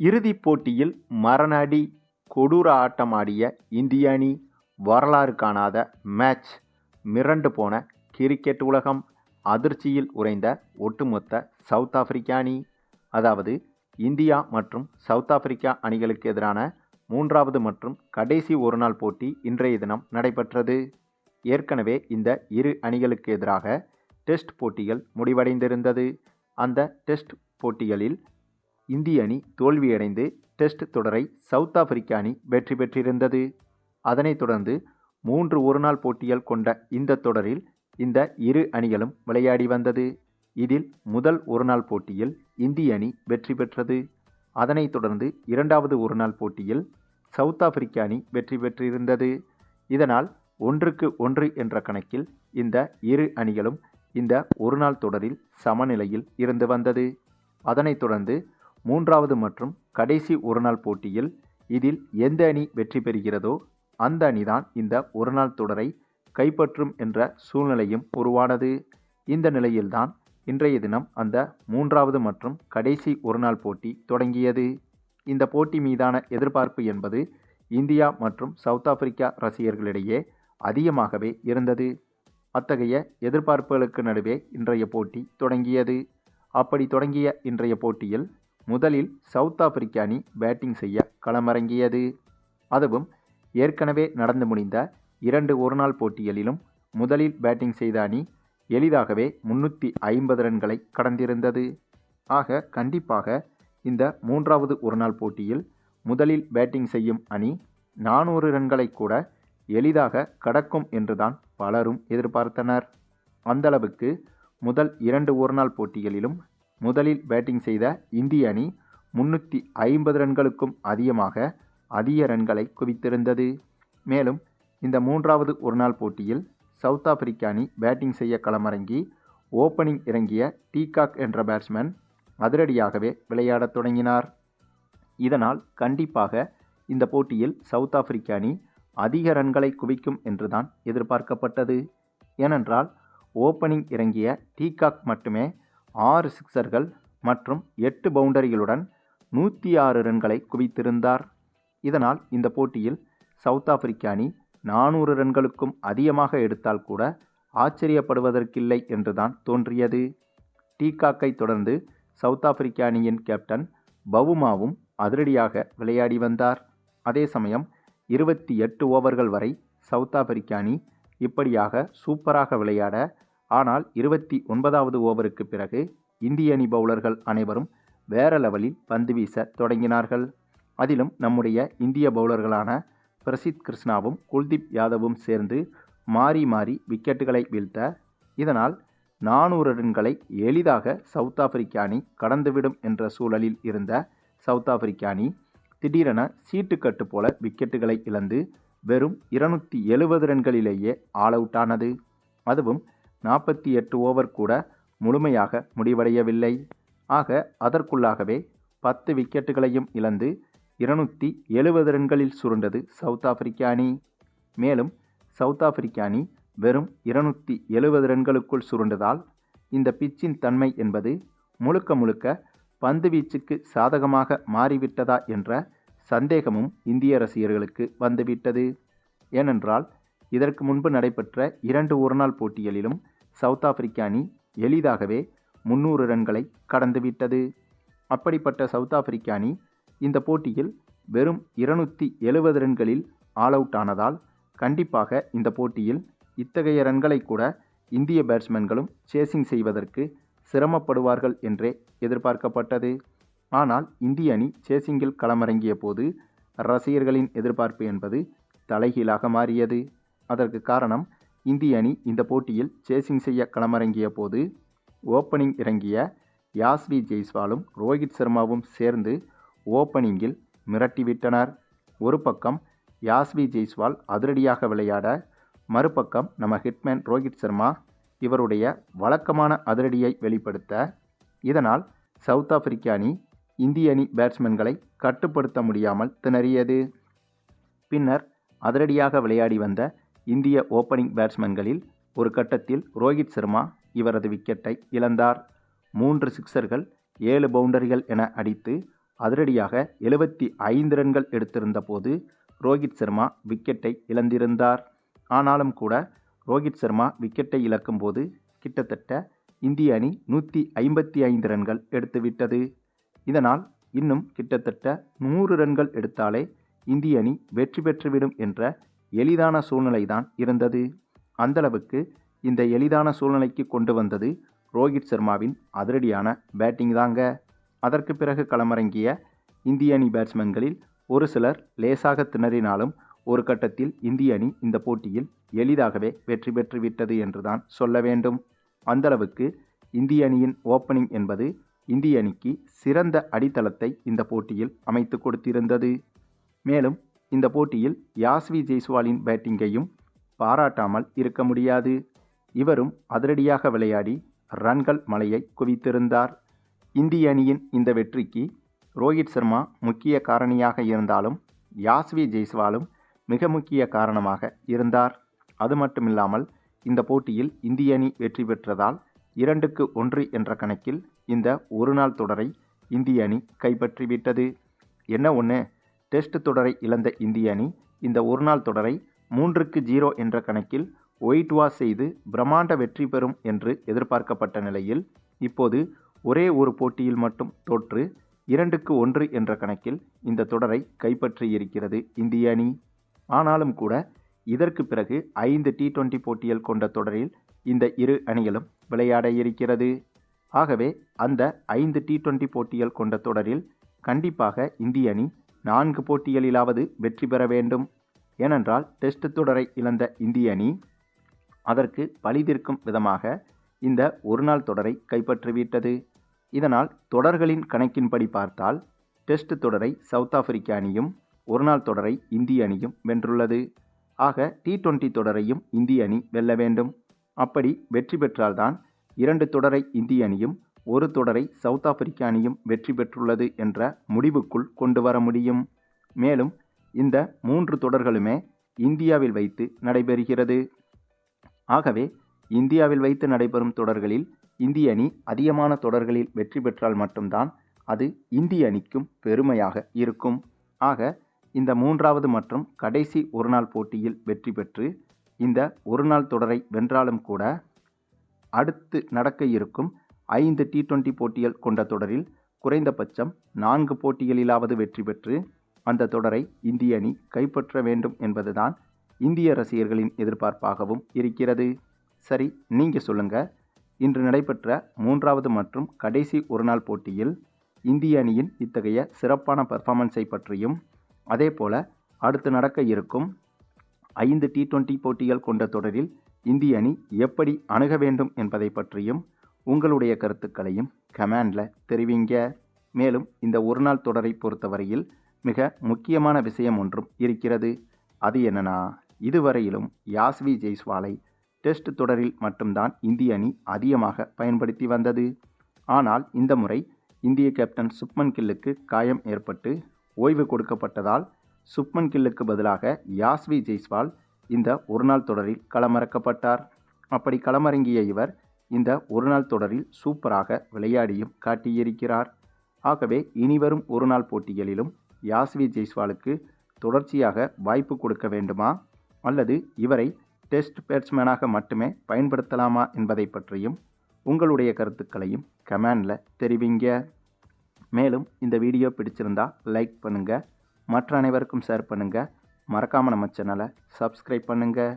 இறுதிப் போட்டியில் மரண அடி கொடூர ஆட்டமாடிய இந்திய அணி வரலாறு காணாத மேட்ச். மிரண்டு போன கிரிக்கெட் உலகம் அதிர்ச்சியில் உறைந்த ஒட்டுமொத்த சவுத் ஆப்பிரிக்க அணி. அதாவது இந்தியா மற்றும் சவுத் ஆப்பிரிக்கா அணிகளுக்கு எதிரான மூன்றாவது மற்றும் கடைசி ஒருநாள் போட்டி இன்றைய தினம் நடைபெற்றது. ஏற்கனவே இந்த இரு அணிகளுக்கு எதிராக டெஸ்ட் போட்டிகள் முடிவடைந்திருந்தது. அந்த டெஸ்ட் போட்டிகளில் இந்திய அணி தோல்வியடைந்து டெஸ்ட் தொடரை சவுத் ஆப்பிரிக்க அணி வெற்றி பெற்றிருந்தது. அதனைத் தொடர்ந்து மூன்று ஒருநாள் போட்டிகள் கொண்ட இந்த தொடரில் இந்த இரு அணிகளும் விளையாடி வந்தது. இதில் முதல் ஒருநாள் போட்டியில் இந்திய அணி வெற்றி பெற்றது. அதனைத் தொடர்ந்து இரண்டாவது ஒருநாள் போட்டியில் சவுத் ஆப்பிரிக்க அணி வெற்றி பெற்றிருந்தது. இதனால் ஒன்றுக்கு ஒன்று என்ற கணக்கில் இந்த இரு அணிகளும் இந்த ஒருநாள் தொடரில் சமநிலையில் இருந்து வந்தது. அதனைத் தொடர்ந்து மூன்றாவது மற்றும் கடைசி ஒருநாள் போட்டியில் இதில் எந்த அணி வெற்றி பெறுகிறதோ அந்த அணிதான் இந்த ஒருநாள் தொடரை கைப்பற்றும் என்ற சூழ்நிலையும் உருவானது. இந்த நிலையில்தான் இன்றைய தினம் அந்த மூன்றாவது மற்றும் கடைசி ஒருநாள் போட்டி தொடங்கியது. இந்த போட்டி மீதான எதிர்பார்ப்பு என்பது இந்தியா மற்றும் சவுத் ஆப்பிரிக்கா ரசிகர்களிடையே அதிகமாகவே இருந்தது. அத்தகைய எதிர்பார்ப்புகளுக்கு நடுவே இன்றைய போட்டி தொடங்கியது. அப்படி தொடங்கிய இன்றைய போட்டியில் முதலில் சவுத் ஆப்பிரிக்க அணி பேட்டிங் செய்ய களமிறங்கியது. அதுவும் ஏற்கனவே நடந்து முடிந்த இரண்டு ஒருநாள் போட்டிகளிலும் முதலில் பேட்டிங் செய்த அணி எளிதாகவே முன்னூற்றி ஐம்பது ரன்களை கடந்திருந்தது. ஆக கண்டிப்பாக இந்த மூன்றாவது ஒருநாள் போட்டியில் முதலில் பேட்டிங் செய்யும் அணி நானூறு ரன்களை கூட எளிதாக கடக்கும் என்றுதான் பலரும் எதிர்பார்த்தனர். அந்தளவுக்கு முதல் இரண்டு ஒருநாள் போட்டிகளிலும் முதலில் பேட்டிங் செய்த இந்திய அணி முன்னூற்றி ஐம்பது ரன்களுக்கும் அதிகமாக அதிக ரன்களை குவித்திருந்தது. மேலும் இந்த மூன்றாவது ஒருநாள் போட்டியில் சவுத் ஆப்பிரிக்க அணி பேட்டிங் செய்ய களமிறங்கி ஓப்பனிங் இறங்கிய டீகாக் என்ற பேட்ஸ்மேன் அதிரடியாகவே விளையாடத் தொடங்கினார். இதனால் கண்டிப்பாக இந்த போட்டியில் சவுத் ஆப்பிரிக்க அணி அதிக ரன்களை குவிக்கும் என்றுதான் எதிர்பார்க்கப்பட்டது. ஏனென்றால் ஓப்பனிங் இறங்கிய டீகாக் மட்டுமே ஆறு சிக்சர்கள் மற்றும் எட்டு பவுண்டரிகளுடன் நூற்றி ஆறு ரன்களை குவித்திருந்தார். இதனால் இந்த போட்டியில் சவுத் ஆப்பிரிக்க அணி நானூறு ரன்களுக்கும் அதிகமாக எடுத்தால் கூட ஆச்சரியப்படுவதற்கில்லை என்றுதான் தோன்றியது. டீகாக்கை தொடர்ந்து சவுத் ஆப்பிரிக்க அணியின் கேப்டன் பவுமாவும் அதிரடியாக விளையாடி வந்தார். அதே சமயம் இருபத்தி எட்டு ஓவர்கள் வரை சவுத் ஆப்பிரிக்க அணி இப்படியாக சூப்பராக விளையாட ஆனால் இருபத்தி ஒன்பதாவது ஓவருக்கு பிறகு இந்திய அணி பவுலர்கள் அனைவரும் வேற லெவலில் பந்து வீச தொடங்கினார்கள். அதிலும் நம்முடைய இந்திய பவுலர்களான பிரசித் கிருஷ்ணாவும் குல்தீப் யாதவும் சேர்ந்து மாறி மாறி விக்கெட்டுகளை வீழ்த்த இதனால் நானூறு ரன்களை எளிதாக சவுத் ஆப்பிரிக்க அணி கடந்துவிடும் என்ற சூழலில் இருந்த சவுத் ஆப்பிரிக்க அணி திடீரென சீட்டுக்கட்டு போல விக்கெட்டுகளை இழந்து வெறும் இருநூற்றி எழுபது ரன்களிலேயே ஆல் அவுட் ஆனது அதுவும் நாற்பத்தி எட்டு ஓவர் கூட முழுமையாக முடிவடையவில்லை. ஆக அதற்குள்ளாகவே பத்து விக்கெட்டுகளையும் இழந்து இருநூற்றி எழுபது ரன்களில் சுருண்டது சவுத் ஆப்பிரிக்க அணி. மேலும் சவுத் ஆப்பிரிக்க அணி வெறும் இருநூற்றி எழுபது ரன்களுக்குள் சுருண்டதால் இந்த பிச்சின் தன்மை என்பது முழுக்க முழுக்க பந்து வீச்சுக்கு சாதகமாக மாறிவிட்டதா என்ற சந்தேகமும் இந்திய ரசிகர்களுக்கு வந்துவிட்டது. ஏனென்றால் இதற்கு முன்பு நடைபெற்ற இரண்டு ஒருநாள் போட்டிகளிலும் சவுத் ஆப்பிரிக்க அணி எளிதாகவே முன்னூறு ரன்களை கடந்துவிட்டது. அப்படிப்பட்ட சவுத் ஆப்பிரிக்க அணி இந்த போட்டியில் வெறும் இருநூற்றி எழுபது ரன்களில் ஆல் அவுட் ஆனதால் கண்டிப்பாக இந்த போட்டியில் இத்தகைய ரன்களை கூட இந்திய பேட்ஸ்மேன்களும் சேசிங் செய்வதற்கு சிரமப்படுவார்கள் என்றே எதிர்பார்க்கப்பட்டது. ஆனால் இந்திய அணி சேசிங்கில் களமிறங்கிய போது ரசிகர்களின் எதிர்பார்ப்பு என்பது தலைகீழாக மாறியது. அதற்கு காரணம் இந்திய அணி இந்த போட்டியில் சேசிங் செய்ய களமிறங்கிய போது ஓப்பனிங் இறங்கிய யாஸ்வி ஜெய்ஸ்வாலும் ரோஹித் சர்மாவும் சேர்ந்து ஓப்பனிங்கில் மிரட்டிவிட்டனர். ஒரு பக்கம் யாஸ்வி ஜெய்ஸ்வால் அதிரடியாக விளையாட மறுபக்கம் நம்ம ஹிட்மேன் ரோஹித் சர்மா இவருடைய வழக்கமான அதிரடியை வெளிப்படுத்த இதனால் சவுத் ஆப்பிரிக்க அணி இந்திய அணி பேட்ஸ்மேன்களை கட்டுப்படுத்த முடியாமல் திணறியது. பின்னர் அதிரடியாக விளையாடி வந்த இந்திய ஓப்பனிங் பேட்ஸ்மேன்களில் ஒரு கட்டத்தில் ரோஹித் சர்மா இவரது விக்கெட்டை இழந்தார். மூன்று சிக்சர்கள் ஏழு பவுண்டரிகள் என அடித்து அதிரடியாக எழுபத்தி ஐந்து ரன்கள் எடுத்திருந்த போது ரோஹித் சர்மா விக்கெட்டை இழந்திருந்தார். ஆனாலும் கூட ரோஹித் சர்மா விக்கெட்டை இழக்கும்போது கிட்டத்தட்ட இந்திய அணி நூற்றி ஐம்பத்தி ஐந்து ரன்கள் எடுத்துவிட்டது இதனால் இன்னும் கிட்டத்தட்ட நூறு ரன்கள் எடுத்தாலே இந்திய அணி வெற்றி பெற்றுவிடும் என்ற எளிதான சூழ்நிலை தான் இருந்தது. அந்தளவுக்கு இந்த எளிதான சூழ்நிலைக்கு கொண்டு வந்தது ரோஹித் சர்மாவின் அதிரடியான பேட்டிங் தாங்க. அதற்கு பிறகு களமிறங்கிய இந்திய அணி பேட்ஸ்மேன்களில் ஒரு சிலர் லேசாக திணறினாலும் ஒரு கட்டத்தில் இந்திய அணி இந்த போட்டியில் எளிதாகவே வெற்றி பெற்று விட்டது என்றுதான் சொல்ல வேண்டும். அந்தளவுக்கு இந்திய அணியின் ஓப்பனிங் என்பது இந்திய அணிக்கு சிறந்த அடித்தளத்தை இந்த போட்டியில் அமைத்து கொடுத்திருந்தது. மேலும் இந்த போட்டியில் யாஸ்வி ஜெய்ஸ்வாலின் பேட்டிங்கையும் பாராட்டாமல் இருக்க முடியாது. இவரும் அதிரடியாக விளையாடி ரன்கள் மலையை குவித்திருந்தார். இந்திய அணியின் இந்த வெற்றிக்கு ரோஹித் சர்மா முக்கிய காரணியாக இருந்தாலும் யாஸ்வி ஜெய்ஸ்வாலும் மிக முக்கிய காரணமாக இருந்தார். அது மட்டுமில்லாமல் இந்த போட்டியில் இந்திய அணி வெற்றி பெற்றதால் இரண்டுக்கு ஒன்று என்ற கணக்கில் இந்த ஒரு நாள் தொடரை இந்திய அணி கைப்பற்றிவிட்டது. என்ன ஒன்று டெஸ்ட் தொடரை இழந்த இந்திய அணி இந்த ஒருநாள் தொடரை மூன்றுக்கு ஜீரோ என்ற கணக்கில் ஒயிட் வாஷ் செய்து பிரம்மாண்ட வெற்றி பெறும் என்று எதிர்பார்க்கப்பட்ட நிலையில் இப்போது ஒரே ஒரு போட்டியில் மட்டும் தோற்று இரண்டுக்கு ஒன்று என்ற கணக்கில் இந்த தொடரை கைப்பற்றியிருக்கிறது இந்திய அணி. ஆனாலும் கூட இதற்கு பிறகு ஐந்து டி டுவெண்டி போட்டிகள் கொண்ட தொடரில் இந்த இரு அணிகளும் விளையாட இருக்கிறது. ஆகவே அந்த ஐந்து டி டுவெண்டி போட்டிகள் கொண்ட தொடரில் கண்டிப்பாக இந்திய அணி நான்கு போட்டிகளிலாவது வெற்றி பெற வேண்டும். ஏனென்றால் டெஸ்ட் தொடரை இழந்த இந்திய அணி அதற்கு பழிதிர்க்கும் விதமாக இந்த ஒருநாள் தொடரை கைப்பற்றிவிட்டது. இதனால் தொடர்களின் கணக்கின்படி பார்த்தால் டெஸ்ட் தொடரை சவுத் ஆப்பிரிக்க அணியும் ஒருநாள் தொடரை இந்திய அணியும் வென்றுள்ளது. ஆக டி டுவெண்டி தொடரையும் இந்திய அணி வெல்ல வேண்டும். அப்படி வெற்றி பெற்றால்தான் இரண்டு தொடரை இந்திய அணியும் ஒரு தொடரை சவுத் ஆப்பிரிக்க அணியும் வெற்றி பெற்றுள்ளது என்ற முடிவுக்குள் கொண்டு வர முடியும். மேலும் இந்த மூன்று தொடர்களுமே இந்தியாவில் வைத்து நடைபெறுகிறது. ஆகவே இந்தியாவில் வைத்து நடைபெறும் தொடர்களில் இந்திய அணி அதிகமான தொடர்களில் வெற்றி பெற்றால் மட்டும்தான் அது இந்திய அணிக்கும் பெருமையாக இருக்கும். ஆக இந்த மூன்றாவது மற்றும் கடைசி ஒருநாள் போட்டியில் வெற்றி பெற்று இந்த ஒருநாள் தொடரை வென்றாலும் கூட அடுத்து நடக்க இருக்கும் ஐந்து டி டுவெண்டி போட்டிகள் கொண்ட தொடரில் குறைந்தபட்சம் நான்கு போட்டிகளிலாவது வெற்றி பெற்று அந்த தொடரை இந்திய அணி கைப்பற்ற வேண்டும் என்பதுதான் இந்திய ரசிகர்களின் எதிர்பார்ப்பாகவும் இருக்கிறது. சரி நீங்கள் சொல்லுங்கள் இன்று நடைபெற்ற மூன்றாவது மற்றும் கடைசி ஒருநாள் போட்டியில் இந்திய அணியின் இத்தகைய சிறப்பான பெர்ஃபார்மன்ஸை பற்றியும் அதேபோல அடுத்து நடக்க இருக்கும் ஐந்து டி டுவெண்டி போட்டிகள் கொண்ட தொடரில் இந்திய அணி எப்படி அணுக வேண்டும் என்பதை பற்றியும் உங்களுடைய கருத்துக்களையும் கமெண்டில் தெரிவிங்க. மேலும் இந்த ஒரு நாள் தொடரை பொறுத்தவரையில் மிக முக்கியமான விஷயம் ஒன்றும் இருக்கிறது. அது என்னன்னா இதுவரையிலும் யாஸ்வி ஜெய்ஸ்வாலை டெஸ்ட் தொடரில் மட்டும்தான் இந்திய அணி அதிகமாக பயன்படுத்தி வந்தது. ஆனால் இந்த முறை இந்திய கேப்டன் சுப்மன் கில்லுக்கு காயம் ஏற்பட்டு ஓய்வு கொடுக்கப்பட்டதால் சுப்மன் கில்லுக்கு பதிலாக யாஸ்வி ஜெய்ஸ்வால் இந்த ஒருநாள் தொடரில் களமிறக்கப்பட்டார். அப்படி களமிறங்கிய இவர் இந்த ஒருநாள் தொடரில் சூப்பராக விளையாடியும் காட்டியிருக்கிறார். ஆகவே இனிவரும் ஒருநாள் போட்டிகளிலும் யாஸ்வி ஜெய்ஸ்வாலுக்கு தொடர்ச்சியாக வாய்ப்பு கொடுக்க வேண்டுமா? அல்லது இவரை டெஸ்ட் பேட்ஸ்மேனாக மட்டுமே பயன்படுத்தலாமா என்பதை பற்றியும் உங்களுடைய கருத்துக்களையும் கமெண்டில் தெரிவிங்க. மேலும் இந்த வீடியோ பிடிச்சிருந்தா லைக் பண்ணுங்கள் மற்ற அனைவருக்கும் ஷேர் பண்ணுங்கள் மறக்காமல் நம்ம சேனலை சப்ஸ்கிரைப் பண்ணுங்கள்